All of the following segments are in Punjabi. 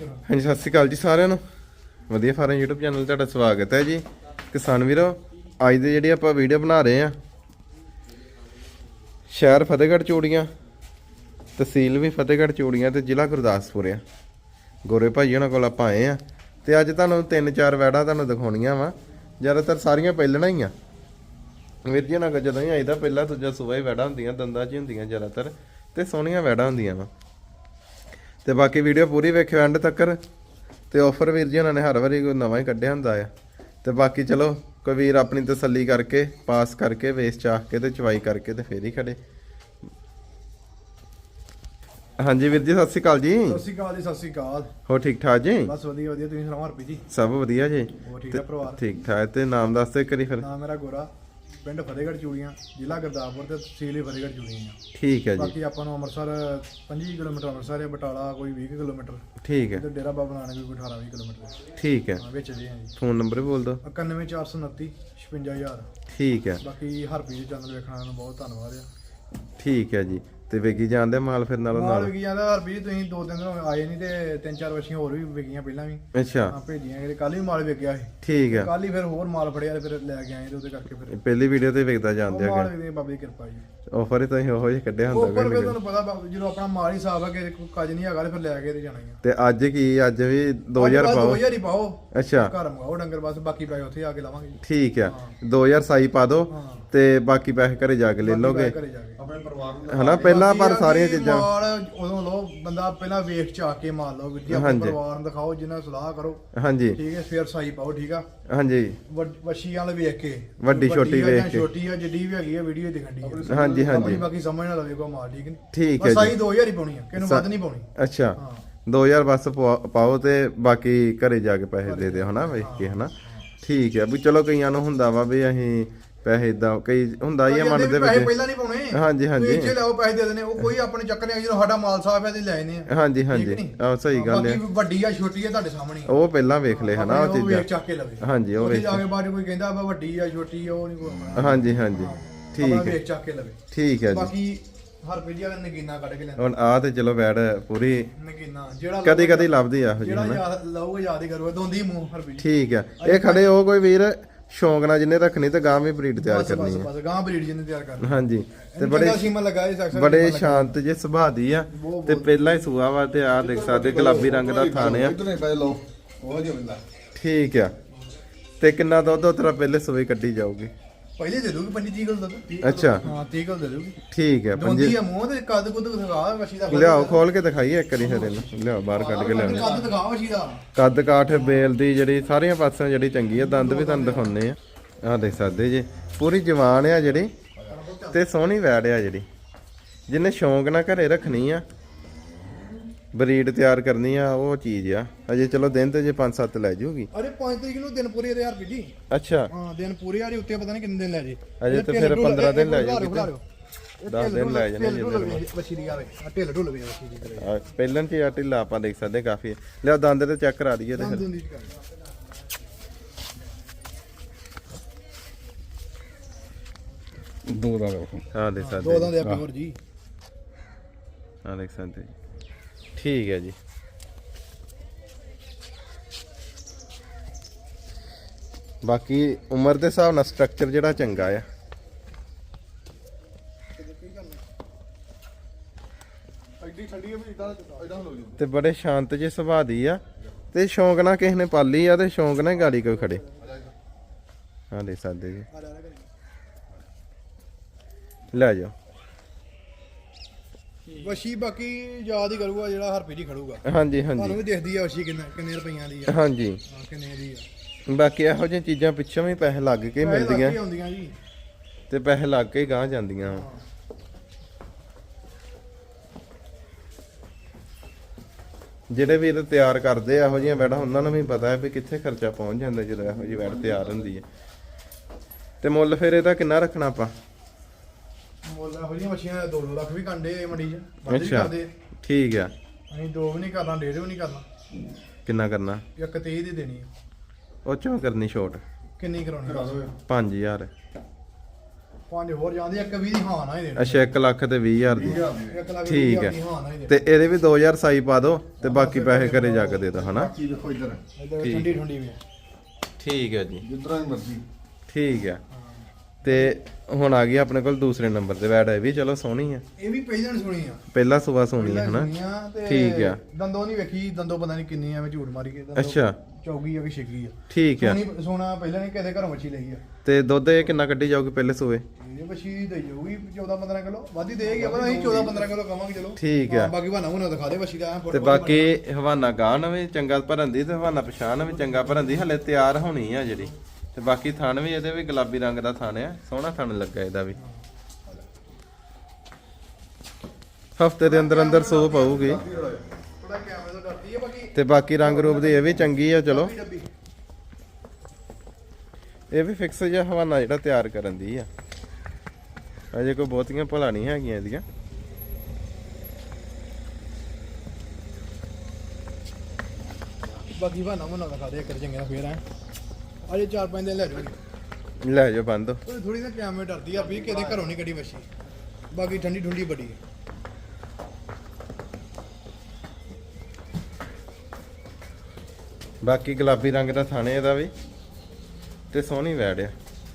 ਹਾਂਜੀ, ਸਤਿ ਸ਼੍ਰੀ ਅਕਾਲ ਜੀ ਸਾਰਿਆਂ ਨੂੰ। ਵਧੀਆ ਫਾਰਮ YouTube ਚੈਨਲ ਤੁਹਾਡਾ ਸਵਾਗਤ ਹੈ ਜੀ। ਕਿਸਾਨ ਵੀਰੋ, ਅੱਜ ਦੇ ਜਿਹੜੀ ਆਪਾਂ ਵੀਡੀਓ ਬਣਾ ਰਹੇ ਆ ਸ਼ਹਿਰ ਫਤਿਹਗੜ੍ਹ ਚੂੜੀਆਂ, ਤਹਿਸੀਲ ਵੀ ਫਤਿਹਗੜ੍ਹ ਚੂੜੀਆਂ ਤੇ ਜ਼ਿਲ੍ਹਾ ਗੁਰਦਾਸਪੁਰ ਆ। ਗੋਰੇ ਭਾਈ ਉਹਨਾਂ ਕੋਲ ਆਪਾਂ ਆਏ ਆ ਤੇ ਅੱਜ ਤੁਹਾਨੂੰ ਤਿੰਨ ਚਾਰ ਵੈੜਾਂ ਤੁਹਾਨੂੰ ਦਿਖਾਉਣੀਆਂ ਵਾ। ਜ਼ਿਆਦਾਤਰ ਸਾਰੀਆਂ ਪਹਿਲਣਾ ਹੀ ਆ। ਵੀਰ ਜੀ ਉਹਨਾਂ ਨਾਲ ਜਦੋਂ ਹੀ ਆਈਦਾ, ਪਹਿਲਾਂ ਦੂਜਾ ਸੁਬਾਹ ਹੀ ਵੈੜਾਂ ਹੁੰਦੀਆਂ, ਦੰਦਾਂ 'ਚ ਹੁੰਦੀਆਂ ਜ਼ਿਆਦਾਤਰ ਤੇ ਸੋਹਣੀਆਂ ਵੈੜਾਂ ਹੁੰਦੀਆਂ ਵਾ। ਤੇ ਬਾਕੀ ਵੀਡੀਓ ਪੂਰੀ ਵੇਖਿਓ ਐਂਡ ਤੱਕ। ਤੇ ਆਫਰ ਵੀਰ ਜੀ ਉਹਨਾਂ ਨੇ ਹਰ ਵਾਰੀ ਕੋਈ ਨਵਾਂ ਹੀ ਕੱਢਿਆ ਹੁੰਦਾ ਆ। ਤੇ ਬਾਕੀ ਚਲੋ ਕੋਈ ਵੀਰ ਆਪਣੀ ਤਸੱਲੀ ਕਰਕੇ ਪਾਸ ਕਰਕੇ ਵੇਚ ਚਾਹ ਕੇ ਤੇ ਚਵਾਈ ਕਰਕੇ ਤੇ ਫੇਰ ਹੀ ਖੜੇ। ਹਾਂਜੀ ਵੀਰ ਜੀ ਸਤਿ ਸ਼੍ਰੀ ਅਕਾਲ ਜੀ। ਸਤਿ ਸ਼੍ਰੀ ਅਕਾਲ ਜੀ ਸਤਿ ਸ਼੍ਰੀ ਅਕਾਲ। ਹੋ ਠੀਕ ਠਾਕ ਜੀ? ਬਸ ਵਧੀਆ ਵਧੀਆ। ਤੁਸੀਂ ਸੁਣਾਓ ਹਰਪੀ ਜੀ? ਸਭ ਵਧੀਆ ਜੀ। ਹੋਰ ਠੀਕ ਆ ਪਰਿਵਾਰ? ਠੀਕ ਠਾਕ। ਤੇ ਨਾਮ ਦੱਸ ਦੇ ਕਰੀ ਫਿਰ। ਨਾਮ ਮੇਰਾ ਗੋਰਾ। ਪਿੰਡ ਫਤਿਹਗੜ੍ਹ ਚੂੜੀਆਂ ਜ਼ਿਲ੍ਹਾ ਗੁਰਦਾਸਪੁਰ ਤੇ ਤਹਿਸੀਲ ਫਤਿਹਗੜ੍ਹ ਚੂੜੀਆਂ ਠੀਕ ਹੈ ਜੀ। ਬਾਕੀ ਆਪਾਂ ਨੂੰ ਅੰਮ੍ਰਿਤਸਰ 25 ਕਿਲੋਮੀਟਰ ਅੰਮ੍ਰਿਤਸਰ ਹੈ ਬਟਾਲਾ ਕੋਈ 20 ਕੁ ਕਿਲੋਮੀਟਰ। ਠੀਕ ਹੈ। ਤੇ ਡੇਰਾ ਬਾਬਾ ਨਾਨਕ ਕੋਈ 18 20 ਕਿਲੋਮੀਟਰ ਠੀਕ ਹੈ। ਹਾਂ ਵਿੱਚ ਜੀ ਹਾਂ ਜੀ। ਫੋਨ ਨੰਬਰ ਬੋਲ ਦਿਓ। 91429 56000 ਠੀਕ ਹੈ। ਬਾਕੀ ਹਰਪੀ ਦੇ ਚੈਨਲ ਵੇਖਣ ਨੂੰ ਬਹੁਤ ਧੰਨਵਾਦ ਆ। ਠੀਕ ਹੈ ਜੀ। ਤੇ ਵੇਗੀ ਜਾਂਦੇ ਮਾਲ ਫਿਰ ਨਾਲੋਂ ਮਾਲ ਨਾਲ। ਵਿਕੀ ਜਾਂਦਾ ਹਰਪੀ ਜੀ ਤੁਸੀਂ ਦੋ ਤਿੰਨ ਦਿਨ ਗਏ ਆਏ ਨਹੀਂ ਤੇ ਤਿੰਨ ਚਾਰ ਵਛੀਆਂ ਹੋਰ ਵੀ ਵਿਕੀਆਂ ਪਹਿਲਾਂ ਵੀ। ਅੱਛਾ। ਹਾਂ ਭੇਜੀਆਂ ਕਿ ਕੱਲ ਵੀ ਮਾਲ ਵਿਕਿਆ ਸੀ। ਠੀਕ ਹੈ ਕੱਲ ਹੀ ਫਿਰ ਹੋਰ ਮਾਲ ਫੜਿਆ ਤੇ ਫਿਰ ਲੈ ਕੇ ਆਏ ਤੇ ਉਹਦੇ ਕਰਕੇ ਫਿਰ ਪਹਿਲੀ ਵੀਡੀਓ ਤੇ ਵੇਖਦਾ ਜਾਂਦੇ ਮਾਲ ਆ ਵਿਕਦੇ ਬਾਬੇ ਦੀ ਕਿਰਪਾ ਜੀ। ਆਫਰ ਹੀ ਤਾਂ ਅਸੀਂ ਉਹੋ ਜਿਹਾ ਕੱਢਿਆ ਹੁੰਦਾ ਉੱਪਰ ਕੋਈ ਤੁਹਾਨੂੰ ਪਤਾ ਬਾਬਾ ਜਦੋਂ ਆਪਣਾ ਮਾਲ ਹੀ ਸਾਫ਼ ਹੈ ਕਿ ਕੋਈ ਕੱਜ ਨਹੀਂ ਹੈਗਾ ਤੇ ਫਿਰ ਲੈ ਕੇ ਤੇ ਜਾਣਾ ਹੀ ਆ। ਤੇ ਅੱਜ ਕੀ ਅੱਜ ਵੀ 2000 ਬਸ ਪਾਓ? 2000 ਹੀ ਪਾਓ। ਅੱਛਾ। ਘਰ ਮੰਗਾਓ ਡੰਗਰ ਬਸ ਬਾਕੀ ਪੈਸੇ ਉੱਥੇ ਆ ਕੇ ਲਾਵਾਂਗੇ ਠੀਕ ਆ। 2000 ਸਾਈ ਪਾ ਦਿਓ ਤੇ ਬਾਕੀ ਪੈਸੇ ਘਰੇ ਜਾ ਕੇ ਲੈ ਲੋਗੇ ਘਰੇ ਜਾ ਕੇ। ਆਪਣੇ ਪਰਿਵਾਰ ਹਨਾ ਪਹਿਲਾਂ ਪਰ ਸਾਰੀਆਂ ਚੀਜ਼ਾਂ ਮਾਲ ਉਦੋਂ ਲੋ ਬੰਦਾ ਪਹਿਲਾਂ ਵੇਖ ਚ ਆ ਕੇ ਮਾਲ ਲਓ ਵੀਰ ਜੀ ਆਪਣੇ। ਪਰਿਵਾਰ ਨੂੰ ਦਿਖਾਓ ਜਿੰਨਾ ਸਲਾਹ ਕਰੋ। ਹਾਂਜੀ। ਠੀਕ ਹੈ ਫਿਰ ਸਾਈ ਪਾਓ ਠੀਕ ਆ? ਹਾਂਜੀ। ਵੱਡ- ਵੱਛੀ ਵਾਲ ਵੇਖ ਕੇ। ਵੱਡੀ ਛੋਟੀ ਆ ਵੇਖ ਕੇ। ਛੋਟੀ ਆ ਜਿੱਡੀ ਵੀ ਹੈਗੀ ਆ ਵੀਡੀਓ ਦਿਖਣ ਦੀ ਹਾਂਜੀ, ਹਾਂਜੀ। ਬਾਕੀ ਸਮਝ ਨਾ ਲਵੇ ਕੋ ਮਾਲ ਠੀਕ ਨਹੀਂ। ਠੀਕ ਹੈ ਬਸ ਜੀ ਸਾਈ 2000 ਹੀ ਪਾਉਣੀ ਆ ਕਿਨੂੰ ਵੱਧ ਨਹੀਂ ਪਾਉਣੀ। ਅੱਛਾ। ਹਾਂ। 2000 ਬਸ ਪਾਓ ਤੇ ਬਾਕੀ ਘਰੇ ਜਾ ਕੇ ਪੈਸੇ ਦੇ ਦਿਓ ਹਨਾ ਵੇਖ ਕੇ ਹਨਾ। ਠੀਕ ਹੈ ਵੀ ਚਲੋ ਕਈਆਂ ਨੂੰ ਹੁੰਦਾ ਵਾ ਵੀ ਅਸੀਂ ਪੈਸੇ ਇਦਾਂ ਕਈ ਹੁੰਦਾ ਹੀ ਆ ਮਨ ਦੇ ਪੈਸੇ ਵਿੱਚ। ਪਹਿਲਾਂ ਨਹੀਂ ਪਾਉਣੇ। ਹਾਂਜੀ, ਹਾਂਜੀ। ਤੁਸੀਂ ਇੱਥੇ ਲਿਆਓ ਪੈਸੇ ਦੇ ਦੇਣੇ ਉਹ ਕੋਈ ਆਪਣੇ ਚੱਕਰ ਨਹੀਂ ਜਦੋਂ ਸਾਡਾ ਮਾਲ ਸਾਫ਼ ਹੈ ਤੇ ਲੈ ਆ। ਹਾਂਜੀ ਹਾਂਜੀ। ਨੀ? ਆਹ ਸਹੀ ਗੱਲ ਹੈ ਵੱਡੀ ਆ ਛੋਟੀ ਆ ਤੁਹਾਡੇ ਸਾਹਮਣੇ। ਉਹ ਪਹਿਲਾਂ ਵੇਖ ਲਏ ਹਨਾ ਉਹ ਚੀਜ਼ਾਂ। ਚੱਕ ਕੇ ਲਵੇ। ਹਾਂਜੀ, ਉਹ ਵੇਖ- ਜਾ ਕੇ ਬਾਅਦ ਕੋਈ ਕਹਿੰਦਾ ਵਾ ਵੱਡੀ ਆ ਛੋਟੀ ਆ ਉਹ ਨਹੀਂ ਕੋਈ ਹਾਂਜੀ ਹਾਂਜੀ। ਠੀਕ ਹੈ। ਵੇਖ ਚੱਕ ਕੇ ਲਵੇ। ਠੀਕ ਹੈ ਜੀ। ਬਾਕੀ ਹਰ ਪੀੜੀ ਵਾਲਾ ਨਗੀਨਾ ਕੱਢ ਕੇ ਲੈਂਦਾ। ਹੁਣ ਆ ਤੇ ਚਲੋ ਵੈੜ ਪੂਰੀ ਨਗੀਨਾ ਜਿਹੜਾ ਕਦੀ ਕਦੀ ਲੱਭਦੀ ਆ ਜਿਹੜਾ ਯਾਦ ਲਾਊਗਾ ਯਾਦ ਹੀ ਕਰੂਗਾ ਦੋਂਦੀ ਮੂੰਹ ਹਰ ਪੀੜੀ ਠੀਕ ਆ ਇਹ ਖੜੇ ਉਹ ਕੋਈ ਵੀਰ? ਸ਼ੌਂਕ ਨਾਲ ਜਿੰਨੇ ਰੱਖਣੀ ਤੇ ਗਾਂ ਵੀ ਬਰੀਡ ਤਿਆਰ ਕਰਨੀ ਹੈ ਬਸ ਗਾਂ ਬਰੀਡ ਜਿੰਨੇ ਤਿਆਰ ਕਰਨੀ। ਹਾਂਜੀ ਤੇ ਬੜੇ ਸੀਮਾ ਲਗਾਏ ਸੈਕਸ਼ਨ ਬੜੇ ਸ਼ਾਂਤ ਜੇ ਸੁਭਾਅ ਦੀ ਆ ਤੇ ਪਹਿਲਾਂ ਹੀ ਸੂਆ ਵਾ ਤੇ ਆ ਦੇਖ ਸਕਦੇ ਗੁਲਾਬੀ ਰੰਗ ਦਾ ਥਾਣ ਆ। ਠੀਕ ਆ। ਤੇ ਕਿੰਨਾ ਦੁੱਧ ਉਤਰਾ ਪਹਿਲੇ ਸੂਏ ਕੱਢੀ ਜਾਊਗੀ। ਪਹਿਲੇ ਦੇ ਦੂਗੀ 25 30 ਕਿਲੋ ਦੁੱਧ? ਅੱਛਾ। ਹਾਂ 30 ਕਿਲੋ ਦੇ ਦੂਗੀ ਠੀਕ ਹੈ ਦੋਂਦੀ ਪੰਜੀ ਆ ਮੂੰਹ ਤੇ ਕੱਦ ਕੁੱਦ ਦਿਖਾ ਵਸ਼ੀ ਦਾ ਲਿਆਓ ਖੋਲ ਕੇ ਦਿਖਾਈਏ ਇੱਕ ਵਾਰੀ ਫਿਰ ਇਹਨੂੰ। ਲਿਆਓ ਬਾਹਰ ਕੱਢ ਕੇ ਲਿਆਓ। ਕੱਦ ਦਿਖਾ ਵਸ਼ੀ ਦਾ। ਕੱਦ ਕਾਠ ਬੇਲ ਦੀ ਜਿਹੜੀ ਸਾਰੀਆਂ ਪਾਸਿਆਂ ਜਿਹੜੀ ਚੰਗੀ ਆ ਦੰਦ ਵੀ ਤੁਹਾਨੂੰ ਦਿਖਾਉਣੇ ਆ। ਆਹ ਦੇਖ ਸਕਦੇ ਜੀ ਪੂਰੀ ਜਵਾਨ ਆ ਜਿਹੜੀ ਤੇ ਸੋਹਣੀ ਵੈੜ ਆ ਜਿਹੜੀ। ਜਿਹਨੇ ਸ਼ੌਂਕ ਨਾਲ ਘਰੇ ਰੱਖਣੀ ਆ ਬਰੀਡ ਤਿਆਰ ਕਰਨੀ ਆ ਉਹ ਚੀਜ਼ ਆ। ਅਜੇ ਚਲੋ ਦਿਨ ਤੇ ਜੇ 5-7 ਲੈ ਜੂਗੀ। ਅਰੇ 5 ਤਰੀਕ ਨੂੰ ਦਿਨ ਪੂਰੇ ਦੇ ਹਰ ਜੀ ਅੱਛਾ। ਹਾਂ ਦਿਨ ਪੂਰੇ ਜੀ ਉੱਤੇ ਪਤਾ ਨਹੀਂ ਕਿੰਨੇ ਦਿਨ ਲੈ ਜੇ। ਅਜੇ ਤੇ ਫਿਰ 15 ਦਿਨ ਲੈ ਜਾਊਗੀ ਖਿਲਾ ਤੇ। ਦਿਨ ਲੈ ਜਾਣੇ ਜਿੰਨੇ ਦੀ ਆਵੇ। ਆ ਢਿੱਲ ਢੁੱਲ ਵੀ ਵਸ਼ੀ ਦੀ ਕਰੇ। ਪਹਿਲਾਂ ਤੇ ਆ ਢਿੱਲਾ ਆਪਾਂ ਦੇਖ ਸਕਦੇ ਕਾਫੀ ਲਿਆ ਦੰਦ ਤੇ ਚੈੱਕ ਕਰਾ ਦਈਏ ਤੇ ਫਿਰ। ਦੰਦ ਦੀ ਦੋ ਦਾ ਵੇਖੋ। ਦੇਖ ਦੋ ਸਕਦੇ ਦਾਂ ਦੇ ਆ ਪਿਓਰ ਜੀ। ਆਹ ਦੇਖ ਸਕਦੇ ਜੀ। ਠੀਕ ਹੈ ਜੀ। ਬਾਕੀ ਉਮਰ ਦੇ ਹਿਸਾਬ ਨਾਲ ਸਟਰਕਚਰ ਜਿਹੜਾ ਚੰਗਾ ਆ। ਜੂ। ਤੇ ਬੜੇ ਸ਼ਾਂਤ ਜਿਹੇ ਸੁਭਾਅ ਦੀ ਆ। ਤੇ ਸ਼ੌਂਕ ਨਾਲ ਕਿਸੇ ਨੇ ਪਾਲੀ ਆ ਤੇ ਸ਼ੌਂਕ ਨਾਲ ਗਾੜੀ ਕੋਈ ਖੜੇ। ਹਾਂ ਦੇਖ ਸਕਦੇ ਜੀ। ਲੈ ਜਾਓ। ਵਸ਼ੀ ਬਾਕੀ ਯਾਦ ਹੀ ਕਰੂਗਾ ਜਿਹੜਾ ਹਰਪੀ ਜੀ ਖੜੂਗਾ। ਹਾਂਜੀ ਤੁਹਾਨੂੰ ਹਾਂਜੀ ਵੀ ਦੇਖਦੀ ਆ ਵਸ਼ੀ ਕਿੰਨੇ ਕਿੰਨੇ ਰੁਪਈਆਂ ਦੀ ਆ। ਹਾਂਜੀ। ਹਾਂ ਕਿੰਨੇ ਦੀ ਆ। ਬਾਕੀ ਇਹੋ ਜਿਹੀਆਂ ਚੀਜ਼ਾਂ ਪਿੱਛੋਂ ਵੀ ਪੈਸੇ ਲੱਗ ਕੇ ਪੈਸੇ ਲੱਗ ਮਿਲਦੀਆਂ। ਕੇ ਆਉਂਦੀਆਂ ਜੀ। ਤੇ ਪੈਸੇ ਲੱਗ ਕੇ ਗਾਂ ਜਾਂਦੀਆਂ। ਜਿਹੜੇ ਵੀਰ ਤਿਆਰ ਕਰਦੇ ਆ ਇਹੋ ਜਿਹੀਆਂ ਵੈੜਾਂ ਉਹਨਾਂ ਨੂੰ ਵੀ ਪਤਾ ਹੈ ਵੀ ਕਿੱਥੇ ਖਰਚਾ ਪਹੁੰਚ ਜਾਂਦਾ ਜਦੋਂ ਇਹੋ ਜਿਹੀ ਵੈੜ ਤਿਆਰ ਹੁੰਦੀ ਹੈ। ਤੇ ਮੁੱਲ ਫਿਰ ਇਹਦਾ ਕਿੰਨਾ ਰੱਖਣਾ ਆਪਾਂ? ਇਹੋ ਜਿਹੀਆਂ ਮੱਛੀਆਂ 2 ਲੱਖ ਵੀ ਕੰਡੇ ਮੰਡੀ 'ਚ ਵੱਧ ਵੀ ਅੱਛਾ ਕਰਦੇ ਆ। ਠੀਕ ਆ। ਅਸੀਂ ਦੋ ਵੀ ਨਹੀਂ ਕਰਨਾ ਡੇਢ ਵੀ ਨਹੀਂ ਕਰਨਾ। ਕਿੰਨਾ ਕਰਨਾ? ਇੱਕ 23 ਦੀ ਦੇਣੀ ਆ। ਉਹ ਚੋਂ ਕਰਨੀ ਛੋਟ। ਕਿੰਨੀ ਕਰਾਉਣੀ? 5000 ਪੰਜ ਹੋਰ ਜਾਂਦੀ ਇੱਕ 20 ਦੀ ਹਾਂ ਨਾ ਹੀ ਦੇਣੀ। ਅੱਛਾ 1 ਲੱਖ ਤੇ 20000 ਦੀ। ਇੱਕ ਲੱਖ ਠੀਕ ਵੀਹ ਹੈ। ਦੀ ਹਾਂ ਨਾ ਹੀ ਦੇਣੀ। ਤੇ ਇਹਦੇ ਵੀ 2000 ਸਾਈ ਪਾ ਦਿਓ ਤੇ ਬਾਕੀ ਪੈਸੇ ਘਰੇ ਜਾ ਕੇ ਦੇ ਦਿਓ ਹਨਾ? ਬਾਕੀ ਦੇਖੋ ਇੱਧਰ। ਇੱਧਰ ਠੀਕ। ਠੰਡੀ ਠੰਡੀ ਵੀ ਹੈ। ਠੀਕ ਹੈ ਜੀ। ਜਿੱਦਾਂ ਦੀ ਮਰਜ਼ੀ। ਠੀਕ ਹੈ ਤੇ ਹੁਣ ਆ ਗਈ ਆਪਣੇ ਕੋਲ ਦੂਸਰੇ ਨੰਬਰ ਤੇ ਵੈੜ ਹੈ ਵੀ ਚਲੋ ਸੋਹਣੀ ਆ। ਇਹ ਵੀ ਪਹਿਲਾਂ ਸੁਣੀ ਆ। ਪਹਿਲਾ ਸੁਬਾ ਸੋਹਣੀ ਪਹਿਲਾਂ ਹਨਾ? ਠੀਕ ਆ। ਦੰਦੋਂ ਨਹੀਂ ਵੇਖੀ ਦੰਦੋਂ ਪਤਾ ਨਹੀਂ ਕਿੰਨੀ ਐਵੇਂ ਝੂਠ ਮਾਰੀ ਕੇ ਅੱਛਾ। ਚੌਗੀ ਆ ਕਿ ਛਿੱਗੀ ਆ। ਠੀਕ ਹੈ ਸੋਨੀ ਸੋਨਾ ਪਹਿਲਾਂ ਨਹੀਂ ਕਦੇ ਘਰੋਂ ਮੱਛੀ ਲਈ ਆ। ਤੇ ਦੁੱਧ ਇਹ ਕਿੰਨਾ ਕੱਢੀ ਜਾਊਗੀ ਪਹਿਲੇ ਸੂਏ ਇਹ ਮੱਛੀ ਦੇ ਜਾਊਗੀ 14 15 ਕਿਲੋ। ਵਾਧੀ ਦੇਗੀ ਪਰ ਅਸੀਂ 14 15 ਕਿਲੋ ਕਵਾਂਗੇ ਚਲੋ। ਠੀਕ ਆ। ਬਾਕੀ ਬਹਾਨਾ ਉਹਨਾਂ ਦਿਖਾ ਦੇ ਮੱਛੀ ਦਾ ਤੇ ਬਾਕੀ ਹਵਾਨਾ ਗਾਨ ਵੀ ਚੰਗਾ ਭਰਨ ਦੀ ਤੇ ਹਵਾਨਾ ਪਛਾਣ ਵੀ ਚੰਗਾ ਭਰਨ ਦੀ ਹਲੇ ਤਿਆਰ ਹੋਣੀ ਆ ਜਿਹੜੀ। ਤੇ ਬਾਕੀ ਥਣ ਵੀ ਇਹਦੇ ਵੀ ਗੁਲਾਬੀ ਰੰਗ ਦਾ ਥਣ ਆ, ਸੋਹਣਾ ਥਣ ਲੱਗਾ ਇਹਦਾ ਵੀ। ਹਫ਼ਤੇ ਦੇ ਅੰਦਰ ਅੰਦਰ ਸੋ ਪਾਊਗੀ। ਤੇ ਬਾਕੀ ਰੰਗ ਰੂਪ ਦੀ ਇਹ ਵੀ ਚੰਗੀ ਆ, ਚਲੋ। ਇਹ ਵੀ ਫਿਕਸ ਜਿਹਾ ਹਵਾਨਾ ਜਿਹੜਾ ਤਿਆਰ ਕਰਨ ਦੀ ਆ। ਅਜੇ ਕੋਈ ਬਹੁਤੀਆਂ ਭਲਾ ਨਹੀਂ ਹੈਗੀਆਂ ਇਹਦੀਆਂ। ਬਾਕੀ ਬਹਾਨਾ ਉਹਨਾਂ ਦਿਖਾ ਦੇ ਇੱਕ ਚੰਗੇ ਨਾਲ ਫੇਰ ਐ। ਅਜੇ 4-5 ਦਿਨ ਲੈ ਜਾਊਗੀ ਲੈ ਜਾਓ ਬੰਦ। ਉਹ ਥੋੜੀ ਨਾ ਕੈਮਰੇ ਡਰਦੀ ਆ ਵੀ ਕਿਤੇ ਘਰੋਂ ਨਹੀਂ ਕੱਢੀ ਮੱਛੀ। ਬਾਕੀ ਠੰਡੀ ਠੰਡੀ ਬੜੀ ਹੈ। ਬਾਕੀ ਗੁਲਾਬੀ ਰੰਗ ਦਾ ਥਾਣੇ ਇਹਦਾ ਵੀ। ਤੇ ਸੋਹਣੀ ਵੈੜ ਆ।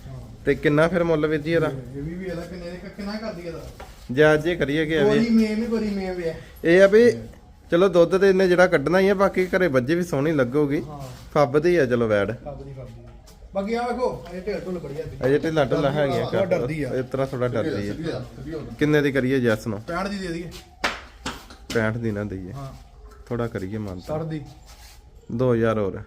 ਹਾਂ ਤੇ ਕਿੰਨਾ ਫਿਰ ਮੁੱਲ ਵੀਰ ਜੀ ਇਹਦਾ? ਇਹ ਵੀ ਵੀ ਇਹਦਾ ਕਿੰਨੇ ਕਿੰਨਾ ਕਰਦੀ ਇਹਦਾ। ਜਾਇਜ਼ ਜੇ ਕਰੀਏ ਕਿ ਕੋਈ ਵੀ। ਮੇਮ ਹੀ ਬੜੀ ਮੇਮ ਵੀ ਹੈ ਇਹ ਆ ਵੀ ਚਲੋ ਦੁੱਧ ਤੇ ਇਹਨੇ ਜਿਹੜਾ ਕੱਢਣਾ ਹੀ ਆ ਬਾਕੀ ਘਰੇ ਵੱਜੇ ਵੀ ਸੋਹਣੀ ਲੱਗੂਗੀ। ਹਾਂ। ਫੱਬਦੀ ਆ ਚਲੋ ਵੈੜ। ਫੱਬਦੀ ਫੱਬਦੀ ਬਾਕੀ ਆ ਵੇਖੋ ਇਹ ਢੇਰ ਢੁੱਲ ਬੜੀ ਆ ਅਜੇ ਢਿੱਲਾ ਢੁੱਲਾ ਹੈਗੀਆਂ ਡਰਦੀ ਆ। ਇਸ ਤਰ੍ਹਾਂ ਥੋੜਾ ਡਰਦੀ ਆ। ਸਿੱਧੀ ਆ ਸਿੱਧੀ ਹੋ ਕਿੰਨੇ ਦੀ ਕਰੀਏ ਜੈਸ ਨੂੰ? 65 ਦੀ ਦੇ ਦਈਏ। 65 ਦੀ ਨਾ ਦਈਏ। ਹਾਂ। ਥੋੜਾ ਕਰੀਏ ਮੰਨਤਾ। 60 ਦੀ। 2000 ਹੋਰ।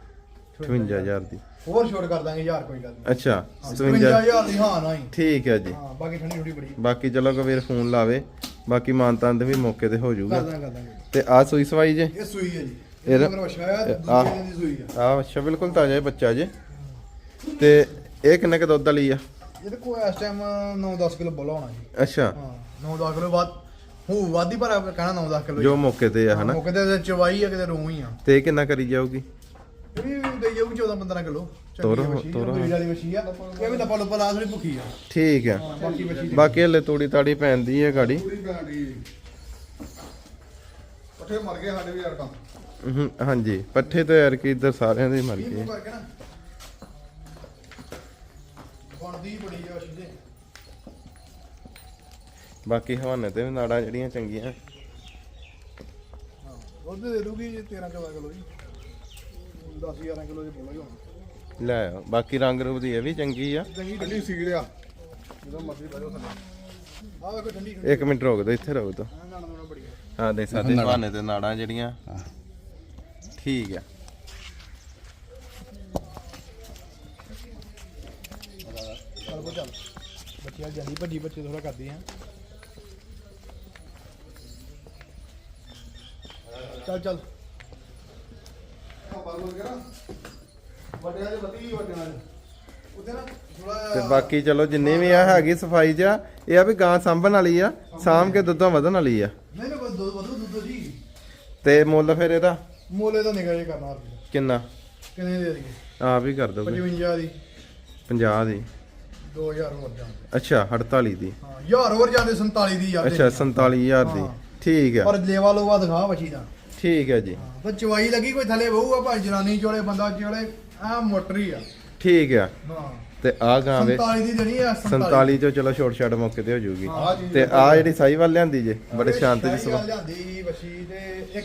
58000 ਦੀ। ਹੋਰ ਛੋਟ ਕਰ ਦਾਂਗੇ ਯਾਰ ਕੋਈ ਗੱਲ ਨਹੀਂ ਅੱਛਾ 57 55000 ਦੀ ਹਾਂ ਨਾ ਹੀ ਠੀਕ ਹੈ ਜੀ। ਹਾਂ ਬਾਕੀ ਠੰਡੀ ਠੰਡੀ ਬੜੀ। ਬਾਕੀ ਚਲੋ ਕਬੀਰ ਫੋਨ ਲਾਵੇ। ਬਾਕੀ ਮਾਨਤਾਂ ਦੇ ਵੀ ਮੌਕੇ ਤੇ ਹੋ ਕਰ ਜਾਊਗਾ ਦਾਂਗੇ ਕਰ ਦਾਂਗੇ। ਤੇ ਆ ਸੂਈ ਸਵਾਈ ਜੇ? ਇਹ ਸੂਈ ਹੈ ਜੀ। ਇਹਦਾ- ਇਹ ਮਗਰ ਵਛਾਇਆ ਆਹ। ਦੂਜੇ ਦੀ ਸੂਈ ਆ। ਆ ਅੱਛਾ ਬਿਲਕੁਲ ਤਾਜ਼ਾ ਹੀ ਬੱਚਾ ਜੇ। ਤੇ ਇਹ ਕਿੰਨੇ ਕ ਦੁੱਧ ਵਾਲੀ ਆ? ਇਹਦੇ ਕੋਲ ਇਸ ਟਾਈਮ 9-10 ਕਿਲੋ ਬੋਲਾ ਹੋਣਾ ਜੀ। ਅੱਛਾ। ਹਾਂ 9-10 ਕਿਲੋ ਬਾਅਦ ਹੋ ਵਾਦੀ ਪਰ ਕਹਿਣਾ 9-10 ਕਿਲੋ ਜੋ ਮੌਕੇ ਤੇ ਆ ਹਨਾ? ਮੌਕੇ ਤੇ ਚਵਾਈ ਆ ਕਿਤੇ ਹੀ ਆ। ਤੇ ਇਹ ਕਿੰਨਾ ਕਰੀ ਜਾਊਗੀ? ਇਹ ਵੀ ਦੇਈ ਜਾਊਗੀ 14-15 ਕਿਲੋ। ਤੋਰੋ, ਤੋਰੋ ਤੋਰੋ। ਤੋਰੋ ਵਾਲੀ ਮੱਛੀ ਆ। ਇਹ ਵੀ ਲੱਪਾ ਲੱਪਾ ਲਾ ਥੋੜੀ ਭੁੱਖੀ ਆ। ਠੀਕ ਆ। ਹਾਂ, ਬਾਕੀ ਦੀ- ਬਾਕੀ ਹਲੇ ਤੂੜੀ ਤਾੜੀ ਪੈਂਦੀ ਹੈ ਗਾੜੀ। ਪੂਰੀ ਬੈਂਡੀ ਪੱਠੇ ਮਰ ਗਏ ਸਾਡੇ ਵੀ ਯਾਰ ਕੰਮ। ਹਮ, ਹਾਂਜੀ ਪੱਠੇ ਤੇ ਯਾਰ ਕੀ ਇੱਧਰ ਸਾਰਿਆਂ ਦੇ ਹੀ ਮਰ ਗਏ। ਕਰਕੇ ਨਾ। ਬਣਦੀ ਬੜੀ ਆ ਮੱਛੀ ਦੇ ਬਾਕੀ ਹਵਾਨੇ ਤੇ ਵੀ ਨਾੜਾਂ ਜਿਹੜੀਆਂ ਚੰਗੀਆਂ। ਹਾਂ ਦੁੱਧ ਦੇ ਦੂਗੀ 13-14 ਕਿਲੋ ਜੀ 10-11 ਕਿਲੋ ਦੇ ਬੋਲਾ ਹੀ ਹੋਣਾ। ਲੈ ਆਓ। ਬਾਕੀ ਰੰਗ ਰੂਪ ਦੀ ਇਹ ਵੀ ਚੰਗੀ ਆ। ਚੰਗੀ ਠੰਡੀ ਸੀਲ ਆ। ਜਦੋਂ ਮਰਜ਼ੀ ਬੈਠੋ ਥੱਲੇ ਆ ਵੇਖੋ ਠੰਡੀ ਠੰਡੀ। ਇੱਕ ਮਿੰਟ ਰੁਕ ਦੋ ਇੱਥੇ ਰੁਕ ਦੋ। ਹਾਂ ਦੇ ਸਾਡੇ ਹਵਾਨੇ ਤੇ ਨਾੜਾਂ ਜਿਹੜੀਆਂ। ਠੀਕ ਆ। ਚੱਲ ਬੋ ਚੱਲ। ਬੱਚੀ ਆ ਜਾਂਦੀ ਭੱਜੀ ਬੱਚੇ ਥੋੜਾ ਕਰਦੀ ਆ ਚੱਲ ਚੱਲ ਬਾਲ ਬੋਲ ਕੇ ਨਾ ਵੱਡਿਆਂ ਦੇ ਬੱਤੀ ਵੱਡਿਆਂ ਦੇ ਉਹਦੇ ਨਾਲ ਥੋੜਾ ਤੇ ਬਾਕੀ ਚਲੋ ਜਿੰਨੀ ਵੀ ਆ ਹੈਗੀ ਸਫ਼ਾਈ ਚ ਆ, ਇਹ ਆ ਵੀ ਗਾਂ ਸਾਂਭਣ ਵਾਲੀ ਆ ਸਾਂਭ ਕੇ ਦੁੱਧੋਂ ਵਧਣ ਵਾਲੀ ਆ। ਨਹੀਂ ਦੁੱਧ ਵਧੂ ਦੁੱਧ ਜੀ। ਤੇ ਮੁੱਲ ਫਿਰ ਇਹਦਾ? ਮੋਲੇ ਨਿਕਲ ਜੇ ਕਰਨਾ ਰੁਪਏ ਕਿੰਨਾ? ਕਿੰਨੇ ਦੇ ਦਈਏ? ਆਪ ਹੀ ਕਰ ਦੋ 55 ਦੀ। 50 ਦੀ। 2000 ਹੋਰ ਜਾਂਦੇ। ਅੱਛਾ 48 ਦੀ। ਹਾਂ ਯਾਰ ਹੋਰ ਜਾਂਦੇ 47 ਦੀ ਯਾਰ ਅੱਛਾ 47000 ਦੀ। ਹਾਂ। ਠੀਕ ਆ ਪਰ ਲੇਵਾ ਲੋਵਾ ਦਿਖਾ ਬੱਚੀ ਦਾ। ਠੀਕ ਹੈ ਜੀ। ਹਾਂ ਤਾਂ ਚਵਾਈ ਲੱਗੀ ਕੋਈ ਥੱਲੇ ਬਹੂਗਾ ਭਾਈ ਜਨਾਨੀ ਚੋਲੇ ਬੰਦਾ ਚੋਲੇ ਆ ਮੋਟਰੀ ਆ। ਠੀਕ ਆ। ਹਾਂ। ਤੇ ਆ ਗਾਂ ਵੇ। 47 ਦੀ ਦੇਣੀ ਆ 47 ਚੋਂ ਚਲੋ ਛੋਟ ਛਾਟ ਮੌਕੇ ਤੇ ਹੋ ਜਾਊਗੀ ਹਾਂ ਤੇ ਆ ਜਿਹੜੀ ਸਾਈ ਵੱਲ ਲਿਆਂਦੀ ਜੇ ਬੜੇ ਸ਼ਾਂਤ ਜੀ ਸੁਭਾਅ। ਲਿਆਂਦੀ ਬੱਚੀ ਤੇ ਇਹ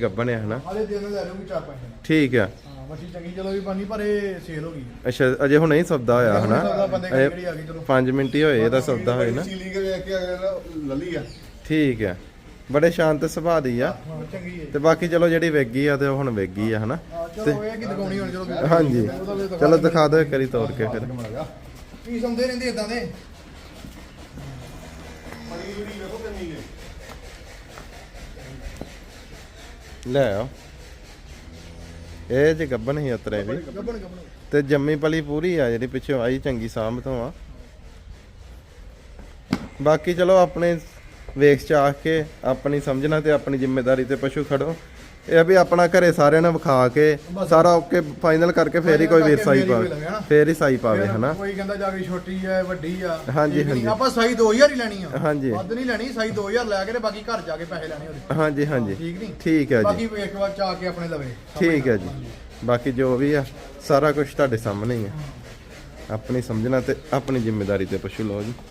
ਗੱਬਣ ਆ। ਹਨਾ? ਹਾਲੇ ਦਿਨ ਲੈ ਲੂਗੀ ਚਾਰ ਪੰਜ ਦਿਨ। ਠੀਕ ਆ। ਹਾਂ ਬੱਚੀ ਚੰਗੀ ਚਲੋ ਵੀ ਬਣੀ ਪਰ ਇਹ ਸੇਲ ਹੋ ਗਈ। ਅੱਛਾ ਅਜੇ ਹੁਣੇ ਹੀ ਸੌਦਾ ਹੋਇਆ ਹਨਾ? ਸੌਦਾ ਬੰਦੇ ਕੋਲ ਜਿਹੜੀ ਆ ਗਈ ਚਲੋ। 5 ਮਿੰਟ ਹੀ ਹੋਏ ਇਹਦਾ ਸੌਦਾ ਹੋਏ ਨਾ। ਵੇਖ ਕੇ ਲੱਲੀ ਆ। ਠੀਕ ਆ। ਬੜੇ ਸ਼ਾਂਤ ਸੁਭਾਅ ਦੀ ਆ। ਤੇ ਬਾਕੀ ਚਲੋ ਜਿਹੜੀ ਵੇਗੀ ਆ ਤੇ ਉਹ ਹੁਣ ਵੇਗੀ ਆ ਹਨਾ? ਚਲੋ ਇਹ ਕੀ ਦਿਖਾਉਣੀ ਹੁਣ ਚਲੋ ਵੀ- ਹਾਂਜੀ ਚਲੋ ਦਿਖਾ ਦਿਓ ਇੱਕ ਵਾਰੀ ਤੋੜ ਕੇ ਫਿਰ। ਕੀ ਸਮਝਦੇ ਰਹਿੰਦੇ ਇਦਾਂ ਦੇ। ਮਣੀ ਜਿਹੜੀ ਵੇਖੋ ਕਿੰਨੀ ਹੈ ਲੈ ਆਓ। ਇਹ ਜੇ ਗੱਬਣ ਹੀ ਉਤਰੇ ਵੀ। ਤੇ ਜੰਮੀ ਪਲੀ ਪੂਰੀ ਆ ਜਿਹੜੀ ਪਿੱਛੋਂ ਆਈ ਚੰਗੀ ਸਾਂਭ ਤੋਂ ਆ। ਬਾਕੀ ਚਲੋ ਆਪਣੇ ਵੇਖ ਚਾਹ ਕੇ ਆਪਣੀ ਸਮਝਣਾ ਤੇ ਆਪਣੀ ਜ਼ਿੰਮੇਵਾਰੀ ਤੇ ਪਸ਼ੂ ਖੜੋ। ਇਹ ਆ ਵੀ ਆਪਣਾ ਘਰੇ ਸਾਰਿਆਂ ਨੂੰ ਵਿਖਾ ਕੇ ਸਾਰਾ ਓਕੇ ਫਾਈਨਲ ਕਰਕੇ ਫੇਰ ਹੀ ਕੋਈ ਵੀਰ ਸਾਈ ਪਾਵੇ। ਫੇਰ ਹੀ ਸਾਈ ਪਾਵੇ ਹਨਾ? ਕੋਈ ਕਹਿੰਦਾ ਜਾ ਕੇ ਛੋਟੀ ਆ ਵੱਡੀ ਆ। ਹਾਂਜੀ? ਹਾਂਜੀ। ਆਪਾਂ ਸਾਈ 2000 ਹੀ ਲੈਣੀ ਆ। ਹਾਂਜੀ। ਵੱਧ ਨਹੀਂ ਲੈਣੀ ਸਾਈ 2000 ਲੈ ਕੇ ਤੇ ਬਾਕੀ ਘਰ ਜਾ ਕੇ ਪੈਸੇ ਲੈਣੇ ਉਹਦੇ। ਹਾਂਜੀ ਹਾਂਜੀ। ਠੀਕ ਨਹੀਂ? ਠੀਕ ਹੈ ਜੀ। ਬਾਕੀ ਇੱਕ ਵਾਰ ਚਾ ਕੇ ਆਪਣੇ ਲਵੇ। ਠੀਕ ਹੈ ਜੀ। ਬਾਕੀ ਜੋ ਵੀ ਆ ਸਾਰਾ ਕੁਝ ਤੁਹਾਡੇ ਸਾਹਮਣੇ ਹੀ ਆ। ਆਪਣੀ ਸਮਝਣਾ ਤੇ ਆਪਣੀ ਜ਼ਿੰਮੇਵਾਰੀ ਤੇ ਪਸ਼ੂ ਲਓ ਜੀ।